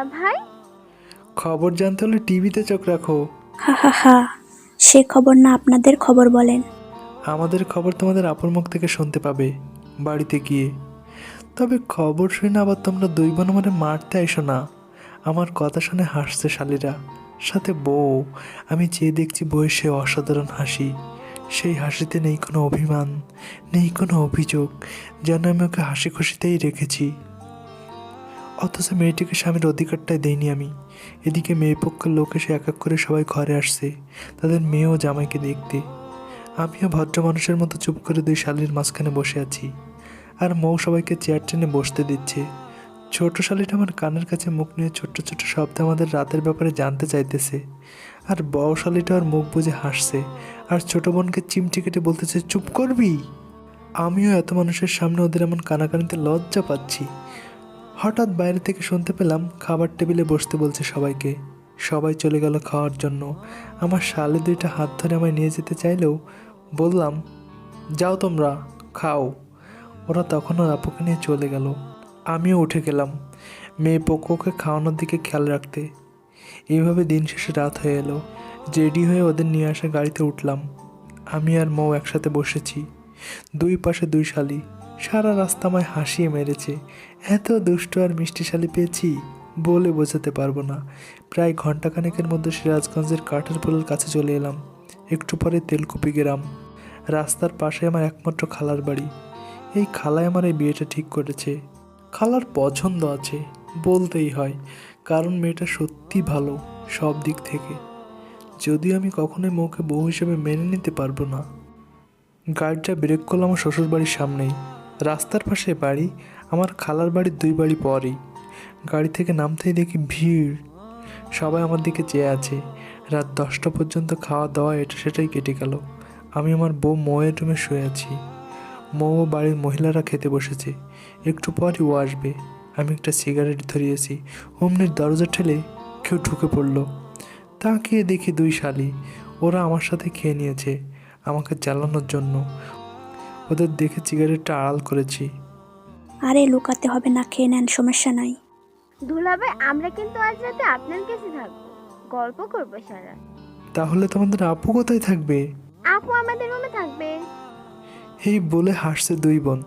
খবর ভাই? খবর জানতে হলে টিভিতে চোখ রাখো। হা হা হা। সে খবর না আপনাদের খবর বলেন। আমাদের খবর তোমাদের আপন মুখ থেকে শুনতে পাবে বাড়িতে গিয়ে। তবে খবর শুনে আবার তোমরা দুই বোন মানে মারতে আইসো না। আমার কথা শুনে হাসছে শালীরা। সাথে বউ আমি চেয়ে দেখছি বউয়ের সে অসাধারণ হাসি। সেই হাসিতে নেই কোনো অভিমান নেই কোনো অভিযোগ। যেন আমি ওকে হাসি খুশিতেই রেখেছি। অথচ মেয়েটিকে স্বামীর অধিকারটাই দেইনি আমি। এদিকে মেয়ে পক্ষের লোক এসে এক এক করে সবাই ঘরে আসছে, তাদের মেয়ে ও জামাইকে দেখতে। আমিও ভদ্র মানুষের মতো চুপ করে দুই শালির মাঝখানে বসে আছি। আর মৌ সবাইকে চেয়ার টেনে বসতে দিচ্ছে। ছোট শালিটা আমার কানের কাছে মুখ নিয়ে ছোট্ট ছোট্ট শব্দে আমাদের রাতের ব্যাপারে জানতে চাইতেছে। আর বড় শালিটা ওর মুখ বুঝে হাসছে, আর ছোট বোনকে চিমটি কেটে বলতেছে, চুপ করবি? আমিও এত মানুষের সামনে ওদের এমন কানাকানিতে লজ্জা পাচ্ছি। হঠাৎ বাইরে থেকে শুনতে পেলাম খাবার টেবিলে বসতে বলছে সবাইকে। সবাই চলে গেল খাওয়ার জন্য। আমার শালে দুইটা হাত ধরে আমায় নিয়ে যেতে চাইলেও বললাম, যাও তোমরা, খাও। ওরা তখন ওর আপুকে নিয়ে চলে গেল। আমিও উঠে গেলাম মেয়ে পক্ষকে খাওয়ানোর দিকে খেয়াল রাখতে। এইভাবে দিন শেষে রাত হয়ে এলো। রেডি হয়ে ওদের নিয়ে আসা গাড়িতে উঠলাম। আমি আর মৌ একসাথে বসেছি। দুই পাশে দুই শালি। সারা রাস্তা আমায় হাসিয়ে মেরেছে। এত দুষ্ট আর মিষ্টি শালি পেয়েছি বলে বোঝাতে পারব না। প্রায় ঘন্টাখানেকের মধ্যে সিরাজগঞ্জের কাঠের পোলের কাছে চলে এলাম। একটু পরে তেলকুপি গ্রাম। রাস্তার পাশে আমার একমাত্র খালার বাড়ি। এই খালায় আমার এই বিয়েটা ঠিক করেছে। খালার পছন্দ আছে, বলতেই হয়, কারণ মেয়েটা সত্যি ভালো সব দিক থেকে। যদিও আমি কখনোই মৌকে বউ হিসেবে মেনে নিতে পারব না। গাড়িটা ব্রেক করল আমার শ্বশুর বাড়ির সামনেই। রাস্তার পাশে বাড়ি, আমার খালার বাড়ির দুই বাড়ি পরেই। গাড়ি থেকে নামতেই দেখি ভিড়। সবাই আমার দিকে চেয়ে আছে। রাত দশটা পর্যন্ত খাওয়া দাওয়া এটা সেটাই কেটে গেল। আমি আমার বউ মৌয়ের রুমে শুয়ে আছি। মৌ ও বাড়ির মহিলারা খেতে বসেছে। একটু পরই ও আসবে। আমি একটা সিগারেট ধরিয়েছি। অমনির দরজা ঠেলে কেউ ঢুকে পড়ল। তাকিয়ে দেখি দুই শালি। ওরা আমার সাথে খেয়ে নিয়েছে। আমাকে জ্বালানোর জন্য। ওদের দেখে সিগারেটটা আড়াল করেছি। আরে লুকাতে হবে না খেয়ে নেন সমস্যা নাই। দুলা ভাই আমরা কিন্তু আজ রাতে আপনার কাছে থাকব। গল্প করব সারা। তাহলে তোমাদের আপু কোথায় থাকবে? আপু আমাদের রুমে থাকবে। এই বলে হাসছে দুই বোন।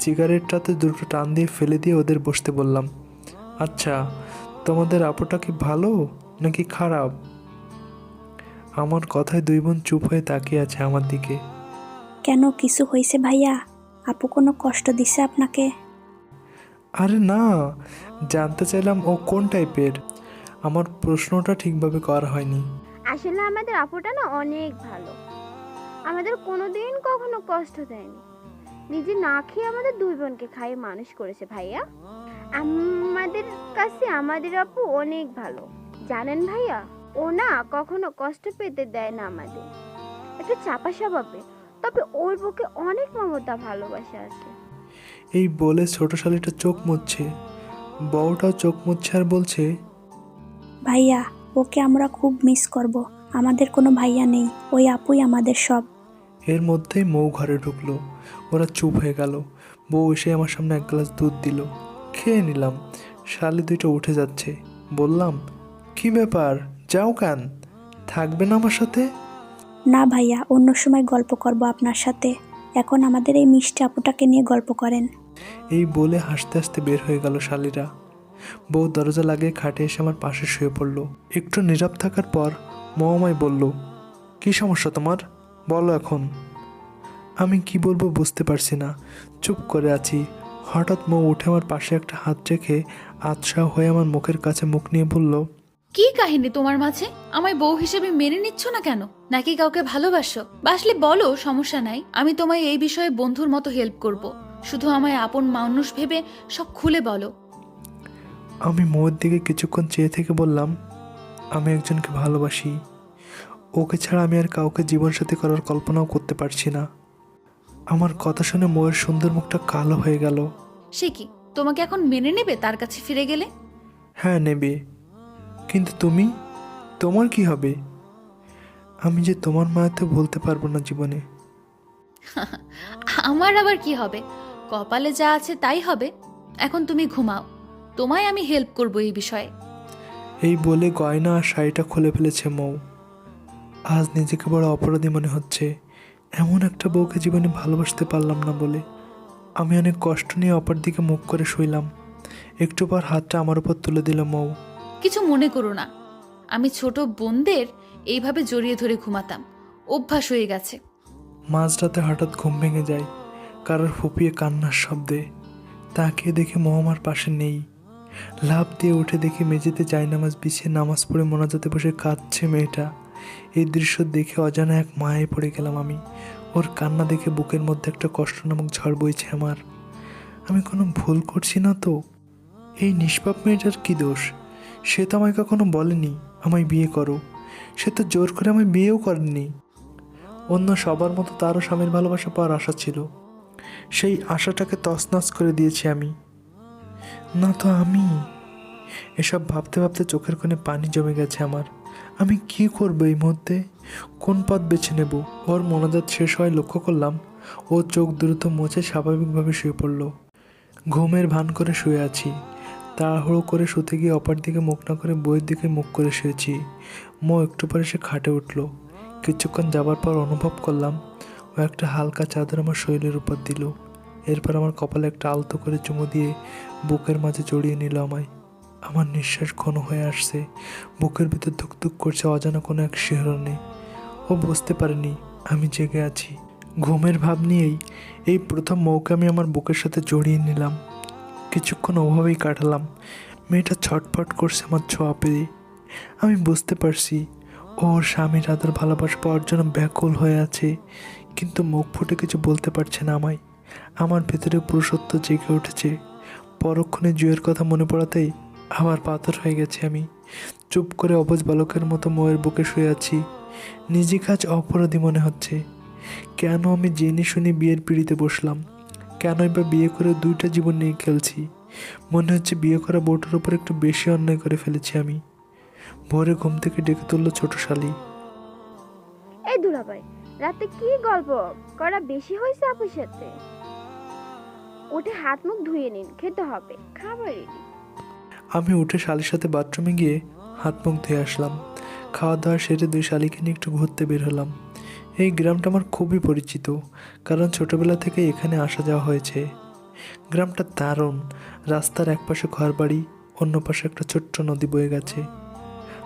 সিগারেটটাতে দুটো টান দিয়ে ফেলে দিয়ে ওদের বসতে বললাম আচ্ছা তোমাদের আপুটা কি ভালো নাকি খারাপ? আমার কথায় দুই বোন চুপ হয়ে তাকিয়ে আছে আমার দিকে। কেন কিছু হয়েছে ভাইয়া? আপু কোনো কষ্ট দিছে আপনাকে? আরে না জানতে চাইলাম ও কোন টাইপের। আমার প্রশ্নটা ঠিকভাবে করা হয়নি। আসলে আমাদের আপুটা না অনেক ভালো। আমাদের কোনোদিন কখনো কষ্ট দেয়নি। নিজে না খেয়ে আমাদের দুই বোনকে খাইয়ে মানুষ করেছে ভাইয়া। আমাদের কাছে আমাদের আপু অনেক ভালো। জানেন ভাইয়া? ও না কখনো কষ্ট পেতে দেয় না আমাদের। একটু চাপা স্বভাবে তবে ওর বুকে অনেক মমতা ভালোবাসা আছে। এই বলে ছোট শালিটা চোখ মুচ্ছে বউটাও চোখ মুচ্ছে আর বলছে ভাইয়া ওকে আমরা খুব মিস করব। আমাদের কোনো ভাইয়া নেই। ওই আপুই আমাদের সব। এর মধ্যেই মৌ ঘরে ঢুকলো। ওরা চুপ হয়ে গেল। বউ এসে আমার সামনে এক গ্লাস দুধ দিল। খেয়ে নিলাম। শালি দুইটা উঠে যাচ্ছে। বললাম কি ব্যাপার? যাও কান? থাকবে না আমার সাথে? না ভাইয়া অন্য সময় গল্প করব আপনার সাথে। এখন আমাদের এই মিষ্টি আপুটাকে নিয়ে গল্প করেন। এই বলে হাসতে হাসতে বের হয়ে গেল শালিরা। বউ দরজা লাগিয়ে খাটে এসে আমার পাশে শুয়ে পড়ল। একটু নীরব থাকার পর মহামায় বলল কি সমস্যা তোমার? বলো এখন। আমি কি বলব বুঝতে পারছি না। চুপ করে আছি। হঠাৎ মৌ উঠে আমার পাশে একটা হাত রেখে আতশাহ হয়ে আমার মুখের কাছে মুখ নিয়ে বলল কি কাহিনী তোমার মাঝে? আমায় বউ হিসেবে মেনে নিচ্ছ না কেন? নাকি কাউকে ভালোবাসো? বাসলে বলো সমস্যা নাই। আমি তোমায় এই বিষয়ে বন্ধুর মতো হেল্প করব। শুধু আমায় আপন মানুষ ভেবে সব খুলে বলো। আমি মৌয়ের দিকে কিছুক্ষণ চেয়ে থেকে বললাম আমি একজনকে ভালোবাসি। ওকে ছাড়া আমি আর কাউকে জীবনসাথী করার কল্পনাও করতে পারছি না। আমার কথা শুনে ময়ের সুন্দর মুখটা কালো হয়ে গেল। সে কি তোমাকে এখন মেনে নেবে তার কাছে ফিরে গেলে? হ্যাঁ নেবে। কিন্তু তুমি? তোমার কি হবে? আমি যে তোমার মায়াতে বলতে পারব না জীবনে। আমার আবার কি হবে? কপালে যা আছে তাই হবে। এখন তুমি ঘুমাও। তোমায় আমি হেল্প করব এই বিষয়ে। এই বলে গয়না আর শাড়িটা খুলে ফেলেছে মৌ। আজ নিজেকে বড় অপরাধী মনে হচ্ছে। এমন একটা বউকে জীবনে ভালোবাসতে পারলাম না বলে। আমি অনেক কষ্ট নিয়ে অপর দিকে মুখ করে শুইলাম। একটু পর হাতটা আমার উপর তুলে দিল মৌ। কিছু মনে করো না। আমি ছোট বোনদের এইভাবে জড়িয়ে ধরে ঘুমাতাম। অভ্যাস হয়ে গেছে। মাঝরাতে হঠাৎ ঘুম ভেঙে যায়। কারোর ফুপিয়ে কান্নার শব্দে। তাকে দেখে মৌ আমার পাশে নেই। লাভ দিয়ে উঠে দেখে মেঝেতে যায় নামাজ বিছিয়ে নামাজ পড়ে মোনাজাতে বসে কাঁদছে মেয়েটা। এই দৃশ্য দেখে অজানা এক মায়ে পড়ে গেলাম আমি। ওর কান্না দেখে বুকের মধ্যে একটা কষ্ট নামক ঝড় বইছে আমার। আমি কোনো ভুল করছি না তো? এই নিষ্পাপ মেয়েটার কি দোষ? সে তো আমায় কখনো বলেনি, আমায় বিয়ে করো। সে তো জোর করে আমায় বিয়েও করেনি। অন্য সবার মতো তারও স্বামীর ভালোবাসা পাওয়ার আশা ছিল। সেই আশাটাকে তছনছ করে দিয়েছি আমি। না তো আমি। এসব ভাবতে ভাবতে চোখের কোণে পানি জমে গেছে আমার। আমি কি করব এই মুহূর্তে? কোন পথ বেছে নেব? ওর মনোজাত শেষ হয় লক্ষ্য করলাম, ও চোখ দ্রুত মুছে স্বাভাবিকভাবে শুয়ে পড়ল। ঘুমের ভান করে শুয়ে আছি। তাড়াহুড়ো করে শুতে গিয়ে অপার দিকে মুখ না করে বইয়ের দিকে মুখ করে শুয়েছি। মো একটু পরে সে খাটে উঠল। কিছুক্ষণ যাবার পর অনুভব করলাম, ও একটা হালকা চাদর আমার শরীরের উপর দিল। এরপর আমার কপালে একটা আলতো করে চুমু দিয়ে বুকের মাঝে জড়িয়ে নিল আমায়। আমার নিঃশ্বাস ঘন হয়ে আসছে। বুকের ভিতর ধুকধুক করছে অজানা কোনো এক শিহরণে। ও বুঝতে পারেনি আমি জেগে আছি। ঘুমের ভাব নিয়েই এই প্রথম মৌকে আমি আমার বুকের সাথে জড়িয়ে নিলাম। কিছুক্ষণ ওভাবেই কাটালাম। মেয়েটা ছটফট করছে আমার ছোঁয়া পেয়ে। আমি বুঝতে পারছি ওর স্বামীর আদর ভালোবাসা পাওয়ার জন্য ব্যাকুল হয়ে আছে, কিন্তু মুখ ফুটে কিছু বলতে পারছে না আমায়। আমার ভেতরে পুরুষত্ব জেগে উঠেছে। পরক্ষণে জুয়ের কথা মনে পড়াতেই আবার পাথর হয়ে গেছে আমি। চুপ করে অবজ বালকের মতো মোয়ের বুকে শুয়ে আছি। নিজে কাজ অপরাধী মনে হচ্ছে। কেন আমি জেনে শুনে বিয়ের পিড়িতে বসলাম? কেনই বা বিয়ে করে দুইটা জীবন নিয়ে খেলছি? মনে হচ্ছে বিয়ে করা বউটার উপর একটু বেশি অন্যায় করে ফেলেছি আমি। ভোরে ঘুম থেকে ডেকে তুললো ছোট শালি। এই দুলাভাই রাতে কি গল্প? করা বেশি হয়েছে আপুর সাথে? উঠে হাত মুখ ধুয়ে নিন খেতে হবে খাবার রেডি আমি উঠে শালির সাথে বাথরুমে গিয়ে হাত মুখ ধুয়ে আসলাম। খাওয়া দাওয়া সেরে দুই শালিকে নিয়ে একটু ঘুরতে বের হলাম। এই গ্রামটা আমার খুবই পরিচিত, কারণ ছোটবেলা থেকে এখানে আসা যাওয়া হয়েছে। গ্রামটা দারুণ, রাস্তার একপাশে ঘরবাড়ি, অন্য পাশে একটা ছোট্ট নদী বয়ে গেছে।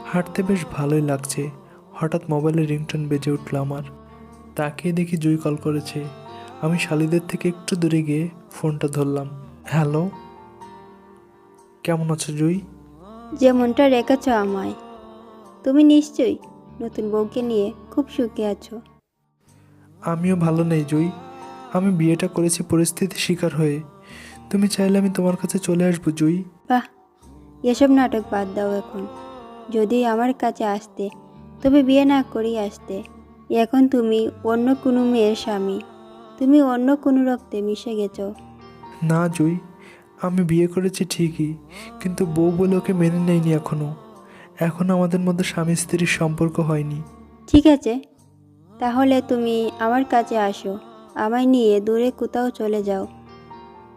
হাঁটতে বেশ ভালোই লাগছে, হঠাৎ মোবাইলে রিংটোন বেজে উঠল আমার। তাকিয়ে দেখি জুই কল করেছে। আমি শালিদের থেকে একটু দূরে গিয়ে ফোনটা ধরলাম। হ্যালো? কেমন আছো জুই? যেমনটা রেখেছ আমায়। তুমি নিশ্চয়ই নতুন বউকে নিয়ে খুব সুখে আছো। আমিও ভালো নেই জুই। আমি বিয়েটা করেছি পরিস্থিতির শিকার হয়ে। তুমি চাইলে আমি তোমার কাছে চলে আসব জুই। বাহ এসব নাটক বাদ দাও এখন। যদি আমার কাছে আসতে তবে বিয়ে না করেই আসতে। এখন তুমি অন্য কোনো মেয়ের স্বামী। তুমি অন্য কোনো রক্তে মিশে গেছো। না জুই আমি বিয়ে করেছি ঠিকই কিন্তু বউ বলে ওকে মেনে নেয়নি এখনও। এখন আমাদের মধ্যে স্বামী স্ত্রীর সম্পর্ক হয়নি। ঠিক আছে তাহলে তুমি আমার কাছে আসো। আমায় নিয়ে দূরে কোথাও চলে যাও।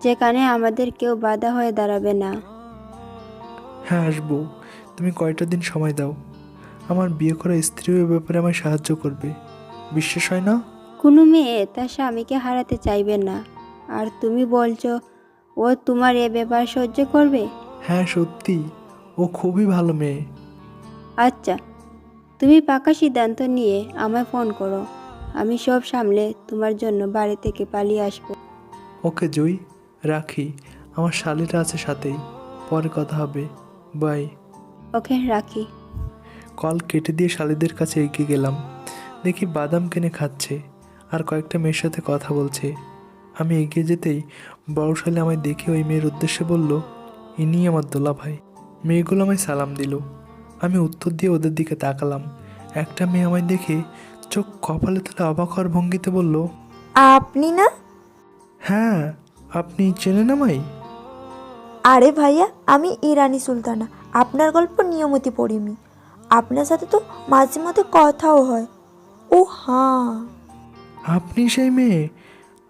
যেখানে আমাদের কেউ বাধা হয়ে দাঁড়াবে না। হ্যাঁ আসব। তুমি কয়টা দিন সময় দাও। আমার বিয়ে করা স্ত্রীও এ ব্যাপারে আমায় সাহায্য করবে। বিশ্বাস হয় না? কোনো মেয়ে তার স্বামীকে হারাতে চাইবে না। আর তুমি বলছো ও তোমার এ ব্যাপার সহ্য করবে? হ্যাঁ সত্যি। ও খুবই ভালো মেয়ে। আচ্ছা তুমি পাকা সিদ্ধান্ত নিয়ে আমায় ফোন করো। আমি সব সামলে তোমার জন্য বাড়ি থেকে পালিয়ে আসব। ওকে জুই রাখি। আমার শালিটা আছে সাথেই। পরে কথা হবে। বাই। ওকে রাখি। কল কেটে দিয়ে শালিদের কাছে এগিয়ে গেলাম। দেখি বাদাম কিনে খাচ্ছে আর কয়েকটা মেয়ের সাথে কথা বলছে। আমি এগিয়ে যেতেই বড় শালি আমায় দেখে ওই মেয়ের উদ্দেশ্যে বলল ইনি আমার দোলা ভাই মেয়েগুলো আমায় সালাম দিল। আমি উত্তর দিয়ে ওদের দিকে তাকালাম। একটা মেয়ে আমায় দেখে চোখ কপালে তুলে অবাক হওয়ার ভঙ্গিতে বলল আপনি না? হ্যাঁ আপনি চেনেন আমায়? আরে ভাইয়া আমি ইরানি সুলতানা। আপনার গল্প নিয়মিত পড়িমি আপনার সাথে তো মাঝে মধ্যে কথাও হয়। ও হ্যাঁ। আপনি সেই মেয়ে?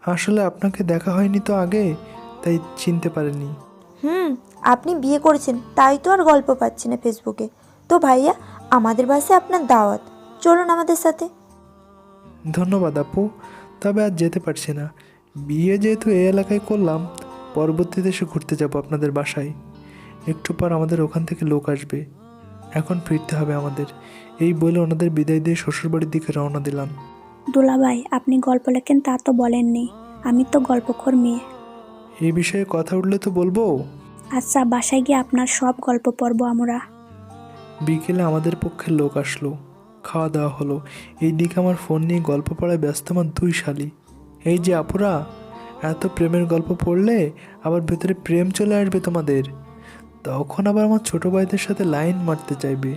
আসলে আপনাকে দেখা হয়নি তো আগে তাই চিনতে পারিনি হুম আপনি বিয়ে করেছেন তাই তো আর গল্প পাচ্ছি না ফেসবুকে। তো ভাইয়া আমাদের বাসে আপনার দাওয়াত। চলুন আমাদের সাথে। ধন্যবাদ আপু তবে আর যেতে পারছি না। বিয়ে যেহেতু এই এলাকায় করলাম পরবর্তীতে এসে ঘুরতে যাব আপনাদের বাসায়। একটু পর আমাদের ওখান থেকে লোক আসবে। এখন ফিরতে হবে আমাদের। এই বলে ওনাদের বিদায় দিয়ে শ্বশুরবাড়ির দিকে রওনা দিলাম। দুলাভাই আপনি গল্প লেখেন তা তো বলেননি। আমি তো গল্পখোর মেয়ে। এই বিষয়ে কথা উঠলে তো বলব? আচ্ছা বাসায় গিয়ে আপনার সব গল্প পড়ব আমরা। বিকেলে আমাদের পক্ষে লোক আসলো, খাওয়া দাওয়া হলো। এইদিকে আমার ফোন নিয়ে গল্প পড়ায় ব্যস্ত আমার দুই শালি। এই যে আপুরা, এত প্রেমের গল্প পড়লে আবার ভেতরে প্রেম চলে আসবে তোমাদের। তখন আবার আমার ছোট ভাইদের সাথে লাইন মারতে চাইবে।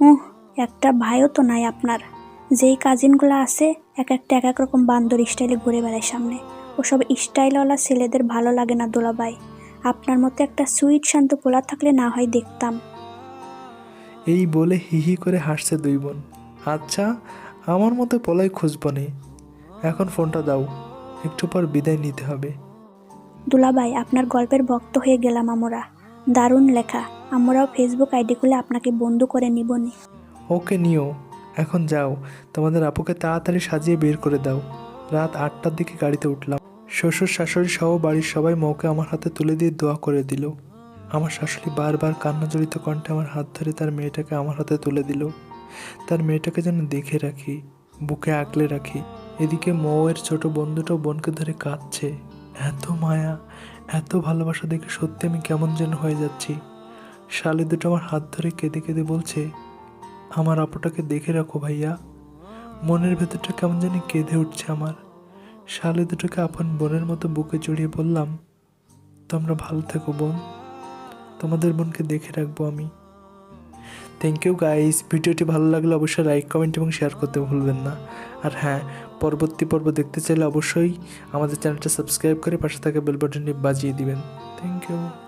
উহ, একটা ভাইও তো নাই আপনার। যেই কাজিনগুলো আছে, এক একটা এক এক রকম বান্দর স্টাইলে ঘুরে বেড়ায় সামনে। ওসব স্টাইলওয়ালা ছেলেদের ভালো লাগে না দোলাভাই আপনার মতো একটা সুইট শান্ত পোলা থাকলে না হয় দেখতাম। এই বলে হি হি করে হাসছে দুই বোন। আচ্ছা আমার মতো পলাই খুঁজবো নে। এখন ফোনটা দাও একটু পর বিদায় নিতে হবে। দুলাভাই আপনার গল্পের ভক্ত হয়ে গেলাম আমরা। দারুণ লেখা। আমরাও ফেসবুক আইডি খুলে আপনাকে বন্ধু করে নিবনি ওকে নিও। এখন যাও। তোমাদের আপুকে তাড়াতাড়ি সাজিয়ে বের করে দাও। রাত আটটার দিকে গাড়িতে উঠলাম। শ্বশুর শাশুড়ি সহ বাড়ির সবাই মৌকে আমার হাতে তুলে দিয়ে দোয়া করে দিল। আমার শাশুড়ি বারবার কান্না জড়িত কণ্ঠে আমার হাত ধরে তার মেয়েটাকে আমার হাতে তুলে দিল। তার মেয়েটাকে যেন দেখে রাখি, বুকে আগলে রাখি। এদিকে মৌয়ের ছোট বন্ধুটাও বোনকে ধরে কাঁদছে। এত মায়া, এত ভালোবাসা দেখে সত্যি আমি কেমন যেন হয়ে যাচ্ছি। শালি দুটো আমার হাত ধরে কেঁদে কেঁদে বলছে, আমার আপুটাকে দেখে রাখো ভাইয়া। মনের ভেতরটা কেমন জানি কেঁদে উঠছে আমার। শালি দুটোকে আপন বোনের মতো বুকে জড়িয়ে বললাম, তোমরা ভালো থেকো বোন। তোমাদের মনকে দেখে রাখব আমি। থ্যাংক ইউ গাইস ভিডিওটি ভালো লাগলে অবশ্যই লাইক কমেন্ট এবং শেয়ার করতে ভুলবেন না। আর হ্যাঁ পরবর্তী পর্ব দেখতে চাইলে অবশ্যই আমাদের চ্যানেলটা সাবস্ক্রাইব করে পাশে থাকা বেল বাটনটি বাজিয়ে দিবেন। Thank you